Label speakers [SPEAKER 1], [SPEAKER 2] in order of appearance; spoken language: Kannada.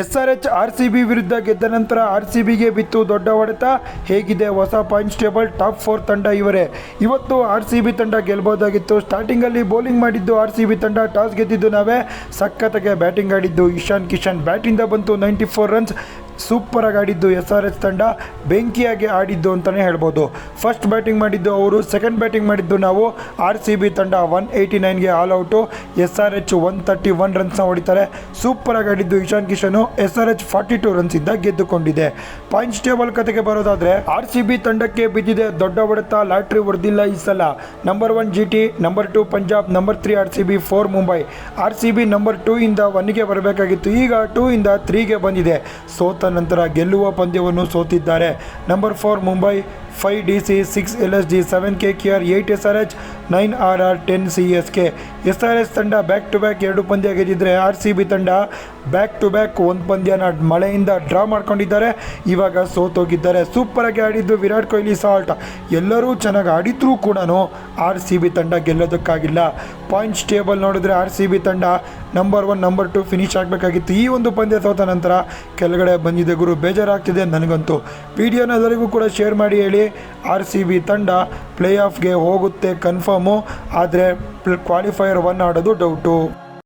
[SPEAKER 1] ಎಸ್ ಆರ್ ಸಿ ಬಿ ವಿರುದ್ಧ ಗೆದ್ದ ನಂತರ ಆರ್ ಸಿ ಬಿಗೆ ಬಿತ್ತು ದೊಡ್ಡ ಹೊಡೆತ. ಹೇಗಿದೆ ಹೊಸ ಪಾಯಿಂಟ್ಸ್ ಟೇಬಲ್, ಟಾಪ್ ಫೋರ್ ತಂಡ ಇವರೇ? ಇವತ್ತು ಆರ್ ಸಿ ಬಿ ತಂಡ ಗೆಲ್ಬೋದಾಗಿತ್ತು ಸ್ಟಾರ್ಟಿಂಗಲ್ಲಿ ಬೌಲಿಂಗ್ ಮಾಡಿದ್ದು ಆರ್ ಸಿ ಬಿ ತಂಡ, ಟಾಸ್ ಗೆದ್ದಿದ್ದು ನಾವೇ. ಸಖತ್ತಾಗೆ ಬ್ಯಾಟಿಂಗ್ ಆಡಿದ್ದು ಇಶಾನ್ ಕಿಶನ್. ಬ್ಯಾಟಿಂದ ಬಂತು ನೈಂಟಿ ಫೋರ್ ರನ್ಸ್. ಸೂಪರಾಗಿ ಆಡಿದ್ದು ಎಸ್ ಆರ್ ಎಸ್ ತಂಡ ಬೆಂಕಿಯಾಗಿ ಆಡಿದ್ದು ಅಂತಲೇ ಹೇಳ್ಬೋದು. ಫಸ್ಟ್ ಬ್ಯಾಟಿಂಗ್ ಮಾಡಿದ್ದು ಅವರು ಸೆಕೆಂಡ್ ಬ್ಯಾಟಿಂಗ್ ಮಾಡಿದ್ದು ನಾವು ಆರ್ ಸಿ ಬಿ ತಂಡ one eighty ನೈನ್ಗೆ all out S R H one thirty one ರನ್ಸ್ನ ಹೊಡಿತಾರೆ. ಸೂಪರಾಗಿ ಆಡಿದ್ದು Ishan Kishan, S R H forty two ರನ್ಸಿಂದ ಗೆದ್ದುಕೊಂಡಿದೆ. ಪಾಯಿಂಟ್ಸ್ ಟೇಬಲ್ ಕತೆಗೆ ಬರೋದಾದರೆ ಆರ್ ಸಿ ಬಿ ತಂಡಕ್ಕೆ ಬಿದ್ದಿದೆ ದೊಡ್ಡ ಹೊಡೆತ ಲಾಟ್ರಿ ಹೊಡೆದಿಲ್ಲ ಈ ಸಲ. Number one G T number two Punjab number three R C B four Mumbai R C B number two ಇಂದ ಒನ್ಗೆ ಬರಬೇಕಾಗಿತ್ತು. ಈಗ ಟೂ ಇಂದ ತ್ರೀಗೆ ಬಂದಿದೆ. ಸೋತ ನಂತರ ಗೆಲ್ಲುವ ಪಂದ್ಯವನ್ನು ಸೋತಿದ್ದಾರೆ. Number four Mumbai five D C six L S G seven K K R eight S R H nine R R ten C S K S R S ತಂಡ ಬ್ಯಾಕ್ ಟು ಬ್ಯಾಕ್ ಎರಡು ಪಂದ್ಯ ಗೆದ್ದಿದ್ರೆ ಆರ್ ಸಿ ಬಿ ತಂಡ ಬ್ಯಾಕ್ ಟು ಬ್ಯಾಕ್ ಒಂದು ಪಂದ್ಯನ ಮಳೆಯಿಂದ ಡ್ರಾ ಮಾಡ್ಕೊಂಡಿದ್ದಾರೆ. ಇವಾಗ ಸೋತೋಗಿದ್ದಾರೆ. ಸೂಪರಾಗಿ ಆಡಿದ್ದು ವಿರಾಟ್ ಕೊಹ್ಲಿ ಸಾಲ್ಟ್ ಎಲ್ಲರೂ ಚೆನ್ನಾಗಿ ಆಡಿದ್ರೂ ಕೂಡ ಆರ್ ಸಿ ಬಿ ತಂಡ ಗೆಲ್ಲೋದಕ್ಕಾಗಿಲ್ಲ. ಪಾಯಿಂಟ್ಸ್ ಟೇಬಲ್ ನೋಡಿದ್ರೆ ಆರ್ ಸಿ ಬಿ ತಂಡ number one number two finish ಆಗಬೇಕಾಗಿತ್ತು. ಈ ಒಂದು ಪಂದ್ಯ ಸೋತ ನಂತರ ಕೆಳಗಡೆ ಬಂದಿದೆ ಗುರು ಬೇಜಾರಾಗ್ತಿದೆ ನನಗಂತೂ. ವಿಡಿಯೋನ ಎಲ್ಲರಿಗೂ ಕೂಡ ಶೇರ್ ಮಾಡಿ ಹೇಳಿ. ಆರ್ ಸಿ ಬಿ ತಂಡ ಪ್ಲೇ ಆಫ್ಗೆ ಹೋಗುತ್ತೆ ಕನ್ಫರ್ಮು. ಆದರೆ ಕ್ವಾಲಿಫೈಯರ್ ಒನ್ ಆಡೋದು ಡೌಟು.